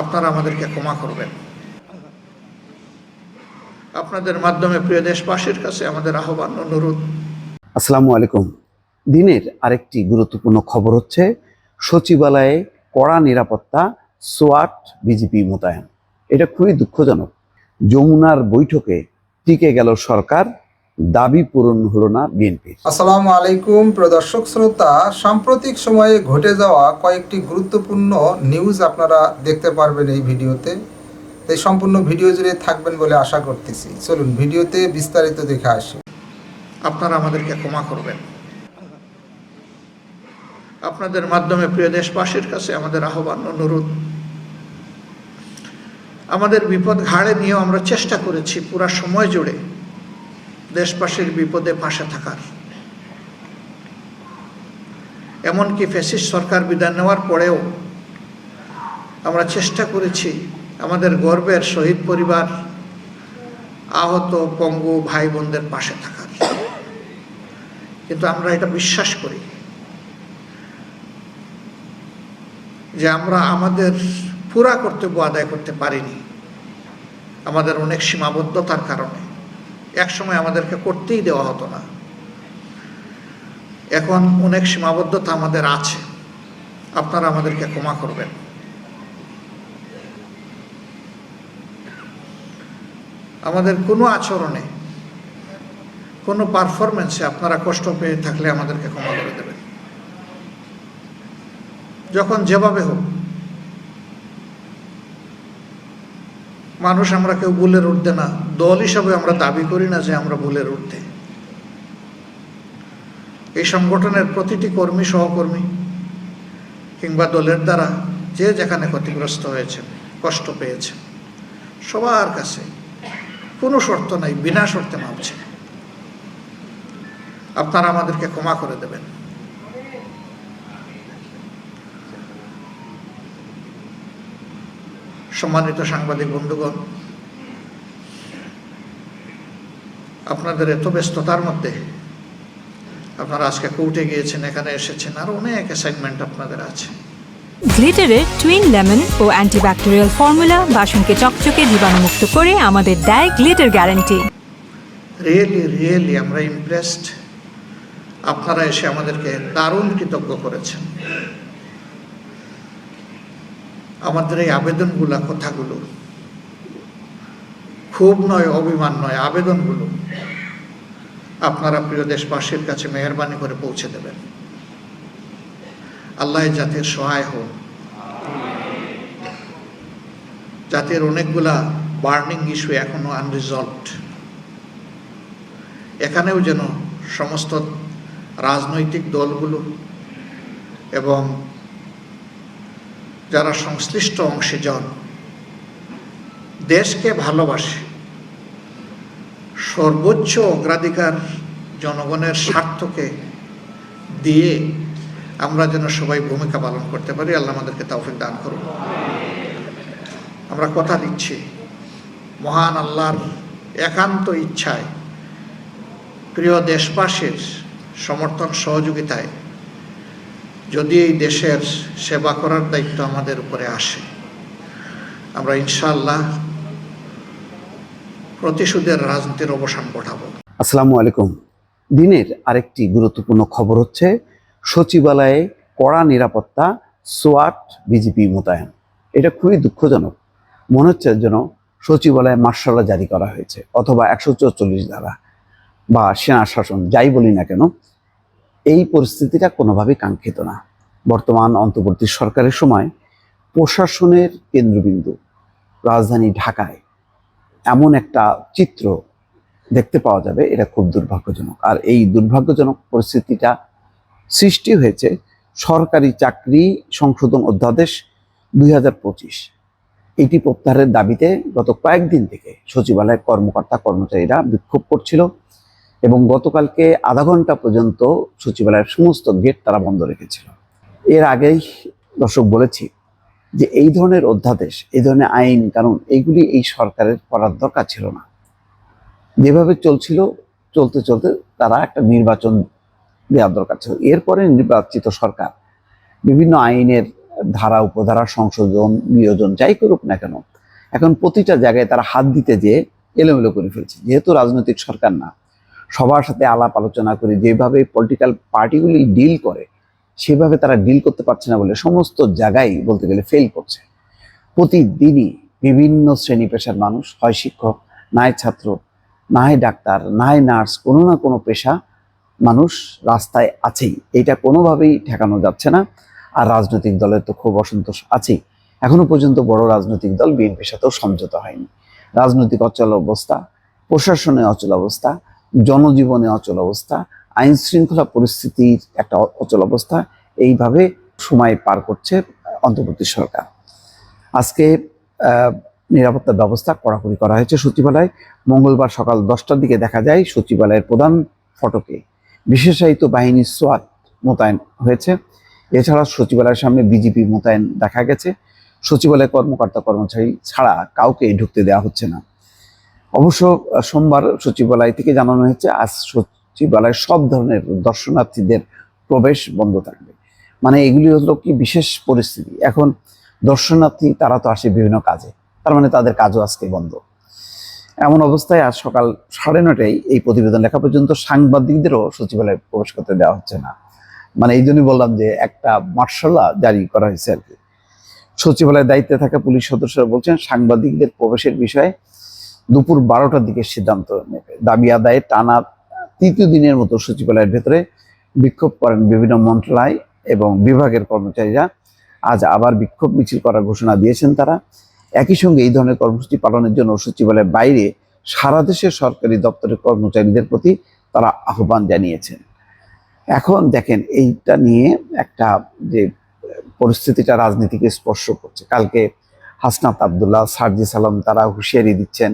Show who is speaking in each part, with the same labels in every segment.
Speaker 1: আপনারা আমাদেরকে ক্ষমা করবেন। আপনাদের মাধ্যমে প্রিয় দেশবাসীর কাছে আমাদের আহ্বান, অনুরোধ।
Speaker 2: আসসালামু আলাইকুম। দিনের আরেকটি গুরুত্বপূর্ণ খবর হচ্ছে, সচিবালয়ে কড়া নিরাপত্তা, সোয়াট বিজেপি মোতায়েন। এটা খুবই দুঃখজনক। যমুনার বৈঠকে টিকে গেল সরকার দাবি পূরণ হলো না বিএনপির
Speaker 3: আসসালামু আলাইকুম প্রদর্শক শ্রোতা। সাম্প্রতিক সময়ে ঘটে যাওয়া কয়েকটি গুরুত্বপূর্ণ নিউজ আপনারা দেখতে পারবেন এই ভিডিওতে। তাই সম্পূর্ণ ভিডিও জুড়ে থাকবেন বলে আশা করতেছি। চলুন ভিডিওতে বিস্তারিত দেখে আসি।
Speaker 1: আপনারা আমাদেরকে ক্ষমা করবেন। আপনাদের মাধ্যমে প্রিয় দেশবাসীর কাছে আমাদের আহ্বান, অনুরোধ। আমাদের বিপদ ঘাড়ে নিয়েও আমরা চেষ্টা করেছি পুরা সময় জুড়ে। দেশবাসীর বিপদে পাশে থাকার। এমনকি ফেসিস সরকার বিদায় নেওয়ার পরেও আমরা চেষ্টা করেছি আমাদের গর্বের শহীদ পরিবার, আহত পঙ্গু ভাই বোনদের পাশে থাকার। কিন্তু আমরা এটা বিশ্বাস করি যে আমরা আমাদের পুরা কর্তব্য আদায় করতে পারিনি। আমাদের অনেক সীমাবদ্ধতার কারণে। একসময় আমাদেরকে করতেই দেওয়া হতো না। এখন অনেক সীমাবদ্ধতা আমাদের আছে। আপনারা আমাদেরকে ক্ষমা করবেন। আমাদের কোনো আচরণে, কোনো পারফরমেন্সে আপনারা কষ্ট পেয়ে থাকলে আমাদেরকে ক্ষমা করে দেবেন। যখন যেভাবে হোক মানুষ আমরা কেউ ভুলের উঠতে না। দল হিসাবে আমরা দাবি করি না যে আমরা ভুলের উঠতে এই সংগঠনের প্রতিটি কর্মী, সহকর্মী কিংবা দলের দ্বারা যে যেখানে ক্ষতিগ্রস্ত হয়েছেন, কষ্ট পেয়েছেন, সবার কাছে কোনো শর্ত নাই, বিনা শর্তে মাপছে। আপনারা আমাদেরকে ক্ষমা করে দেবেন। সম্মানিত সাংবাদিক বন্ধুগণ আপনাদের এত ব্যস্ততার মধ্যে আপনারা আজকে কোর্টে গিয়েছেন এখানে এসেছেন আর অনেক অ্যাসাইনমেন্ট আপনাদের আছে।
Speaker 4: গ্লিটারের টুইন লেমন ও অ্যান্টিব্যাকটেরিয়াল ফর্মুলা বাসনকে চকচকে জীবাণুমুক্ত করে আমাদের দেয় গ্লিটার গ্যারান্টি
Speaker 1: রিয়েলি রিয়েলি আমরা ইমপ্রেসড আপনারা এসে আমাদেরকে দারুণ কৃতজ্ঞ করেছেন। আমাদের এই আবেদনগুলা কথাগুলো। খুব নয়, অভিমান নয়, আবেদনগুলো। আপনারা প্রিয় দেশবাসীর কাছে মেহরবানি করে পৌঁছে দেবেন। আল্লাহ জাতির সহায় হোক। জাতির অনেকগুলা বার্নিং ইস্যু এখনও আনরিজলভড। এখানেও যেন সমস্ত রাজনৈতিক দলগুলো এবং যারা সংশ্লিষ্ট অংশীজন দেশকে ভালোবাসে। সর্বোচ্চ অগ্রাধিকার জনগণের স্বার্থকে দিয়ে আমরা যেন সবাই ভূমিকা পালন করতে পারি, আল্লাহ আমাদেরকে তৌফিক দান করুন। আমরা কথা দিচ্ছি, মহান আল্লাহর একান্ত ইচ্ছায়, প্রিয় দেশবাসীর সমর্থন সহযোগিতায়। যদি এই দেশের সেবা করার দায়িত্ব আমাদের উপরে আসে, আমরা ইনশাআল্লাহ প্রতিশোধের রাজনীতির অবসান ঘটাবো।
Speaker 2: আসসালামু আলাইকুম। দিনের আরেকটি গুরুত্বপূর্ণ খবর হচ্ছে, সচিবালয়ে কড়া নিরাপত্তা সোয়াট বিজেপি মোতায়েন। এটা খুবই দুঃখজনক। মনে হচ্ছে যেন সচিবালয়ে মার্শালা জারি করা হয়েছে, অথবা একশো চল্লিশ ধারা বা সেনা শাসন, যাই বলি না কেন এই পরিস্থিতিটা কোনোভাবেই কাঙ্ক্ষিত না। বর্তমান অন্তর্বর্তী সরকারের সময় প্রশাসনের কেন্দ্রবিন্দু রাজধানী ঢাকায় এমন একটা চিত্র দেখতে পাওয়া যাবে, এটা খুব দুর্ভাগ্যজনক। আর এই দুর্ভাগ্যজনক পরিস্থিতিটা সৃষ্টি হয়েছে সরকারি চাকরি সংশোধন অধ্যাদেশ দুই হাজার পঁচিশ। এটি প্রত্যাহারের দাবিতে গত কয়েকদিন থেকে সচিবালয়ের কর্মকর্তা কর্মচারীরা বিক্ষোভ করছিল। এবং গতকালকে আধা ঘণ্টা পর্যন্ত সচিবালয়ের সমস্ত গেট তারা বন্ধ রেখেছিল। এর আগেই দর্শক বলেছি যে এই ধরনের অধ্যাদেশ, এই ধরনের আইন কারণ এইগুলি এই সরকারের করার দরকার ছিল না। যেভাবে চলছিল, চলতে চলতে তারা একটা নির্বাচন দেওয়ার দরকার ছিল। এরপরে নির্বাচিত সরকার বিভিন্ন আইনের ধারা, উপধারা, সংশোধন, নিয়োজন, যাই করুক না কেন, এখন প্রতিটা জায়গায় তারা হাত দিতে যেয়ে এলোমেলো করে ফেলছে। যেহেতু রাজনৈতিক সরকার না সবার সাথে আলাপ আলোচনা করে, যেভাবে পলিটিক্যাল পার্টিগুলি ডিল করে, সেভাবে তারা ডিল করতে পারছে না বলে সমস্ত জায়গায় বলতে গেলে ফেল করছে। প্রতিদিনই বিভিন্ন শ্রেণি পেশার মানুষ, হয় শিক্ষক, নাই ছাত্র, নাই ডাক্তার, নাই নার্স, কোনো না কোনো পেশা মানুষ রাস্তায় আছেই। এটা কোনোভাবেই ঠেকানো যাচ্ছে না। আর রাজনৈতিক দলের তো খুব অসন্তোষ আছেই। এখনও পর্যন্ত বড় রাজনৈতিক দল বিএনপির সাথেও সমঝোতা হয়নি। রাজনৈতিক অচল অবস্থা, প্রশাসনে অচল অবস্থা জনজীবনে অচল অবস্থা আইন শৃঙ্খলা পরিস্থিতির একটা অচল অবস্থা, এইভাবে সময় পার করছে অন্তর্বর্তী সরকার। আজকে নিরাপত্তা ব্যবস্থা কড়াকড়ি করা হয়েছে সচিবালয়। মঙ্গলবার সকাল দশটার দিকে দেখা যায় সচিবালয়ের প্রধান ফটকে বিশেষায়িত বাহিনী সোয়াট মোতায়েন হয়েছে। এছাড়া সচিবালয়ের সামনে বিজেপি মোতায়েন দেখা গেছে। সচিবালয় কর্মকর্তা কর্মচারী ছাড়া কাউকে ঢুকতে দেওয়া হচ্ছে না। অবশ্য সোমবার সচিবালয় থেকে জানানো হয়েছে, আজ সচিবালয়ের সব ধরনের দর্শনার্থীদের প্রবেশ বন্ধ থাকবে। মানে এগুলি হলো কি বিশেষ পরিস্থিতি। এখন দর্শনার্থী, তারা তো আসে বিভিন্ন কাজে। তার মানে তাদের কাজও আজকে বন্ধ। এমন অবস্থায় আজ সকাল সাড়ে নটায় এই প্রতিবেদন লেখা পর্যন্ত সাংবাদিকদেরও সচিবালয়ে প্রবেশ করতে দেওয়া হচ্ছে না। মানে এই জন্যই বললাম যে একটা মার্শাল্লাহ জারি করা হয়েছে আর কি। সচিবালয়ের দায়িত্বে থাকা পুলিশ সদস্যরা বলছেন, সাংবাদিকদের প্রবেশের বিষয়ে দুপুর বারোটার দিকে সিদ্ধান্ত নেবে। দাবি আদায়ে টানা তৃতীয় দিনের মতো সচিবালয়ের ভেতরে বিক্ষোভ করেন বিভিন্ন মন্ত্রণালয় এবং বিভাগের কর্মচারীরা। আজ আবার বিক্ষোভ মিছিল করার ঘোষণা দিয়েছেন তারা। একই সঙ্গে এই ধরনের কর্মসূচি পালনের জন্য সচিবালয়ের বাইরে সারা দেশের সরকারি দপ্তরের কর্মচারীদের প্রতি তারা আহ্বান জানিয়েছেন। এখন দেখেন, এইটা নিয়ে একটা যে পরিস্থিতিটা রাজনীতিকে স্পর্শ করছে। কালকে হাসনাত আবদুল্লাহ, সার্জি সালাম তারা হুঁশিয়ারি দিচ্ছেন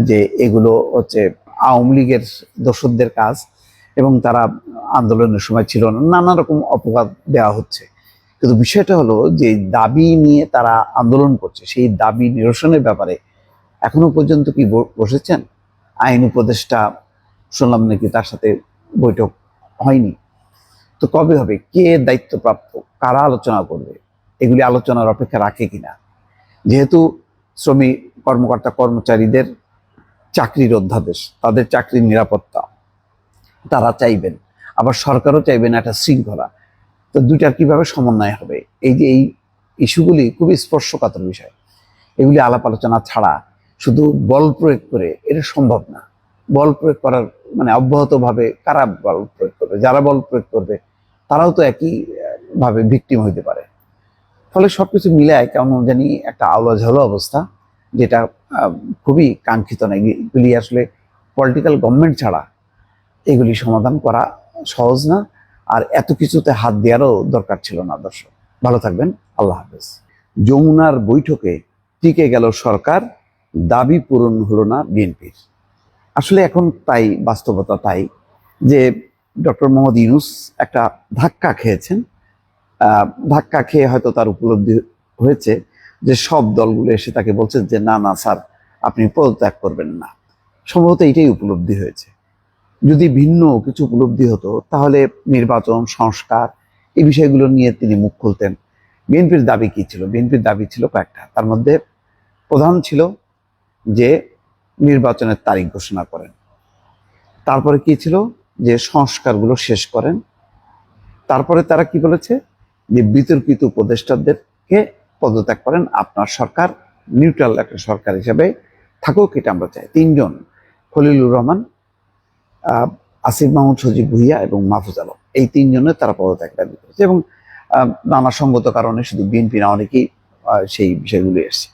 Speaker 2: যে এগুলো হচ্ছে আওয়ামী লীগের দোসরদের কাজ এবং তারা আন্দোলনের সময় ছিল না, নানা রকম অপবাদ দেওয়া হচ্ছে। কিন্তু বিষয়টা হলো যে দাবি নিয়ে তারা আন্দোলন করছে, সেই দাবি নিরসনের ব্যাপারে এখনও পর্যন্ত কি বসেছেন? আইন উপদেষ্টা শুনলাম নাকি তার সাথে বৈঠক হয়নি। তো কবে হবে? কে দায়িত্বপ্রাপ্ত? কারা আলোচনা করবে? এগুলি আলোচনার অপেক্ষা রাখে কিনা? যেহেতু শ্রমিক কর্মকর্তা কর্মচারীদের চাকরির অধ্যাদেশ তাদের চাকরির নিরাপত্তা তারা চাইবেন। আবার সরকারও চাইবেন একটা শৃঙ্খলা। তো দুইটার কীভাবে সমন্বয় হবে? এই যে এই ইস্যুগুলি খুবই স্পর্শকাতর বিষয়। এগুলি আলাপ আলোচনা ছাড়া শুধু বল প্রয়োগ করে এটা সম্ভব না। বল প্রয়োগ করার মানে অব্যাহতভাবে কারা বল প্রয়োগ করবে? যারা বল প্রয়োগ করবে তারাও তো একই আহ, ভাবে ভিকটিম হইতে পারে। ফলে সবকিছু মিলায় কেমন জানি একটা আওলা ঝালো অবস্থা। যেটা খুবই কাঙ্ক্ষিত না। এগুলি আসলে পলিটিক্যাল গভর্নমেন্ট ছাড়া এগুলি সমাধান করা সহজ না, আর এত কিছুতে হাত দেওয়ারও দরকার ছিল না, দর্শক। ভালো থাকবেন, আল্লাহ হাফেজ। যমুনার বৈঠকে টিকে গেল সরকার, দাবি পূরণ হলো না বিএনপির। আসলে এখন তাই, বাস্তবতা তাই, যে ডক্টর মোহাম্মদ ইউনুস একটা ধাক্কা খেয়েছেন। ধাক্কা খেয়ে হয়তো তার উপলব্ধি হয়েছে যে সব দলগুলো এসে তাকে বলছে যে, না না, স্যার, আপনি পদত্যাগ করবেন না। সম্ভবত এটাই উপলব্ধি হয়েছে। যদি ভিন্ন কিছু উপলব্ধি হতো, তাহলে নির্বাচন, সংস্কার এই বিষয়গুলো নিয়ে তিনি মুখ খুলতেন। বিএনপির দাবি কি ছিল? বিএনপির দাবি ছিল কয়েকটা। তার মধ্যে প্রধান ছিল যে, নির্বাচনের তারিখ ঘোষণা করেন। তারপরে কি ছিল? যে সংস্কারগুলো শেষ করেন। তারপরে তারা কি বলেছে? যে বিতর্কিত উপদেষ্টাদেরকে পদত্যাগ করেন, আপনার সরকার নিউট্রাল একটা সরকার হিসেবে থাকুক, এটা আমরা চাই। তিনজন, খলিলুর রহমান আসিফ মাহমুদ, সজীব ভুইয়া এবং মাহফুজ আলম। এই তিনজনের তারা পদত্যাগ দাবি করেছে এবং নানা সঙ্গত কারণে শুধু বিএনপি না, অনেকেই সেই বিষয়গুলো এসছে।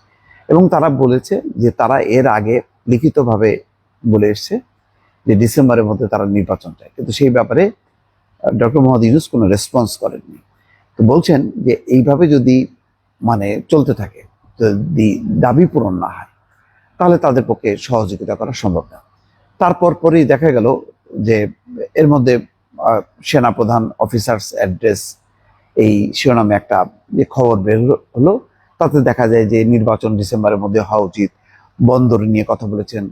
Speaker 2: এবং তারা বলেছে যে তারা এর আগে লিখিতভাবে বলে এসছে যে ডিসেম্বরের মধ্যে তারা নির্বাচন চায়। কিন্তু সেই ব্যাপারে ডক্টর মোহাম্মদ ইউনুস কোনো রেসপন্স করেননি। তো বলছেন যে এইভাবে যদি মানে চলতে থাকে, যদি দাবি পূরণ না হয়, তাহলে তাদের পক্ষে সহযোগিতা করা সম্ভব না। তারপর পরেই দেখা গেল যে এর মধ্যে সেনাপ্রধান অফিসার্স অ্যাড্রেস এই শিরোনামে একটা যে খবর বের হলো, তাতে দেখা যায় যে নির্বাচন ডিসেম্বরের মধ্যে হওয়া উচিত। বন্দর নিয়ে কথা বলেছেন,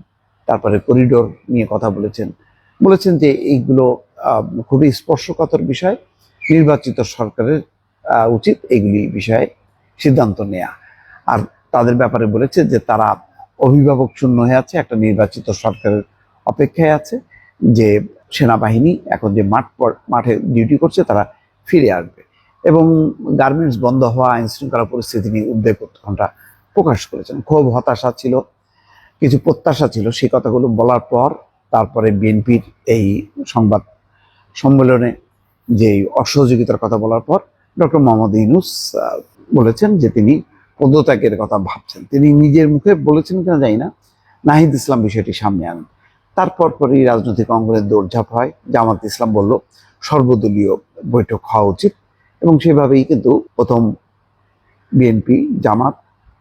Speaker 2: তারপরে করিডোর নিয়ে কথা বলেছেন। বলেছেন যে এইগুলো খুবই স্পর্শকাতর বিষয়। নির্বাচিত সরকারের উচিত এগুলি বিষয়ে সিদ্ধান্ত নেওয়া আর তাদের ব্যাপারে বলেছে যে তারা অভিভাবক শূন্য হয়ে আছে, একটা নির্বাচিত সরকারের অপেক্ষায় আছে, যে সেনাবাহিনী এখন যে মাঠ মাঠে ডিউটি করছে তারা ফিরে আসবে। এবং গার্মেন্টস বন্ধ হওয়া আইন শৃঙ্খলা পরিস্থিতি নিয়ে উদ্বেগ উৎকণ্ঠা প্রকাশ করেছেন। খুব হতাশা ছিল, কিছু প্রত্যাশা ছিল, সেই কথাগুলো বলার পর তারপরে বিএনপির এই সংবাদ সম্মেলনে যে অসহযোগিতার কথা বলার পর ডক্টর মোহাম্মদ ইউনুস বলেছেন যে তিনি পদত্যাগের কথা ভাবছেন। তিনি নিজের মুখে বলেছেন কিনা জানি না। নাহিদ ইসলাম বিষয়টি সামনে আনেন। তারপর পরই রাজনৈতিক অঙ্গনের দৌড়ঝাঁপ হয়। জামাত ইসলাম বলল, সর্বদলীয় বৈঠক হওয়া উচিত। এবং সেভাবেই কিন্তু প্রথম বিএনপি, জামাত,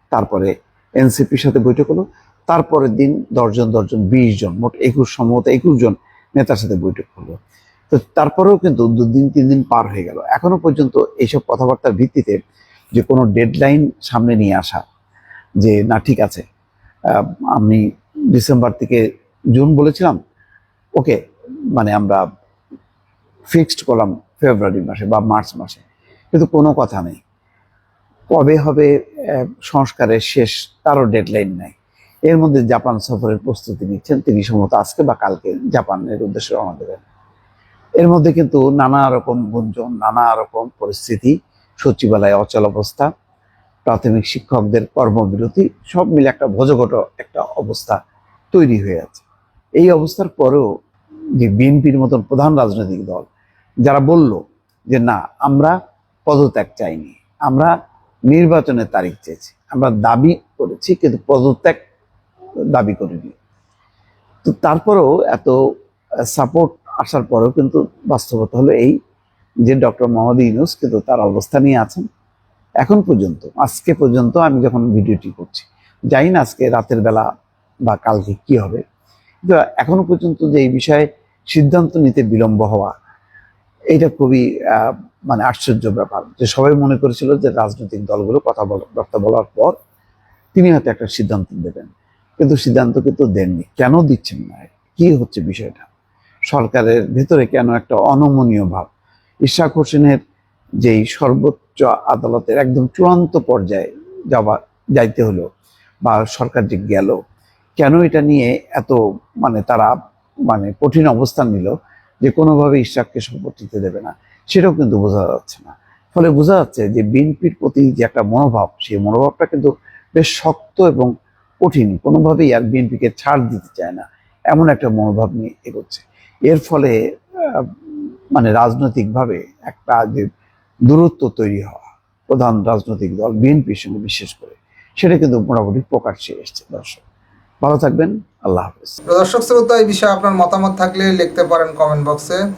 Speaker 2: তারপরে এনসিপির সাথে বৈঠক হলো। তারপরের দিন দশজন দশজন, বিশ জন, মোট একুশ সম্ভবত একুশ জন নেতার সাথে বৈঠক হলো। তো তারপরেও কিন্তু দুদিন তিন দিন পার হয়ে গেল। এখনও পর্যন্ত এইসব কথাবার্তার ভিত্তিতে যে কোনো ডেডলাইন সামনে নিয়ে আসা, যে না, ঠিক আছে আমি ডিসেম্বর থেকে জুন বলেছিলাম, ওকে মানে আমরা ফিক্সড করলাম ফেব্রুয়ারি মাসে বা মার্চ মাসে, কিন্তু কোনো কথা নেই। কবে হবে সংস্কারের শেষ তারও ডেডলাইন নাই। এর মধ্যে জাপান সফরের প্রস্তুতি নিচ্ছেন তিনি সম্ভবত আজকে বা কালকে জাপানের উদ্দেশ্যে রওনা দেবেন এর মধ্যে কিন্তু নানা রকম গুঞ্জন, নানা রকম পরিস্থিতি সচিবালয়ে অচল অবস্থা, প্রাথমিক শিক্ষকদের কর্মবিরতি, সব মিলে একটা ভোজঘট, একটা অবস্থা তৈরি হয়ে আছে। এই অবস্থার পরেও যে বিএনপির মতন প্রধান রাজনৈতিক দল, যারা বলল যে না, আমরা পদত্যাগ চাইনি, আমরা নির্বাচনের তারিখ চেয়েছি, আমরা দাবি করেছি, কিন্তু পদত্যাগ দাবি করিনি। তো তারপরেও এত সাপোর্ট আসার পরেও কিন্তু বাস্তবতা হলো এই যে ডক্টর মোহাম্মদ ইউনুস, কিন্তু তার অবস্থা নিয়ে আছেন এখন পর্যন্ত, আজকে পর্যন্ত আমি যখন ভিডিওটি করছি, জানি না আজকে রাতের বেলা বা কালকে কি হবে এখনও পর্যন্ত যে এই বিষয়ে সিদ্ধান্ত নিতে বিলম্ব হওয়া, এটা খুবই মানে আশ্চর্য ব্যাপার। যে সবাই মনে করেছিল যে রাজনৈতিক দলগুলো কথা কথা বলার পর তিনি হয়তো একটা সিদ্ধান্ত দেবেন, কিন্তু সিদ্ধান্ত কিন্তু দেননি। কেন দিচ্ছেন না? কি হচ্ছে বিষয়টা? সরকারের ভেতরে কেন একটা অনমনীয় ভাব? ইশাক হোসেনের যেই সর্বোচ্চ আদালতের একদম চূড়ান্ত পর্যায়ে যাওয়া, যাইতে হলো বা সরকার যে গেল, কেন এটা নিয়ে এত মানে তারা মানে কঠিন অবস্থান নিল যে কোনোভাবে ইশাককে নিতে দেবে না? সেটাও কিন্তু বোঝা যাচ্ছে না। ফলে বোঝা যাচ্ছে যে বিএনপির প্রতি যে একটা মনোভাব, সেই মনোভাবটা কিন্তু বেশ শক্ত এবং কঠিন। কোনোভাবেই আর বিএনপিকে ছাড় দিতে চায় না। এমন একটা মনোভাব নিয়ে এগোচ্ছে। এর ফলে মানে রাজনৈতিকভাবে একটা যে দূরত্ব তৈরি হওয়া প্রধান রাজনৈতিক দল বিএনপির সঙ্গে বিশেষ করে, সেটা কিন্তু মোটামুটি প্রকাশ্যে এসছে, দর্শক। ভালো থাকবেন, আল্লাহ হাফেজ।
Speaker 3: দর্শক শ্রোতা, এই বিষয়ে আপনার মতামত থাকলে লিখতে পারেন কমেন্ট বক্সে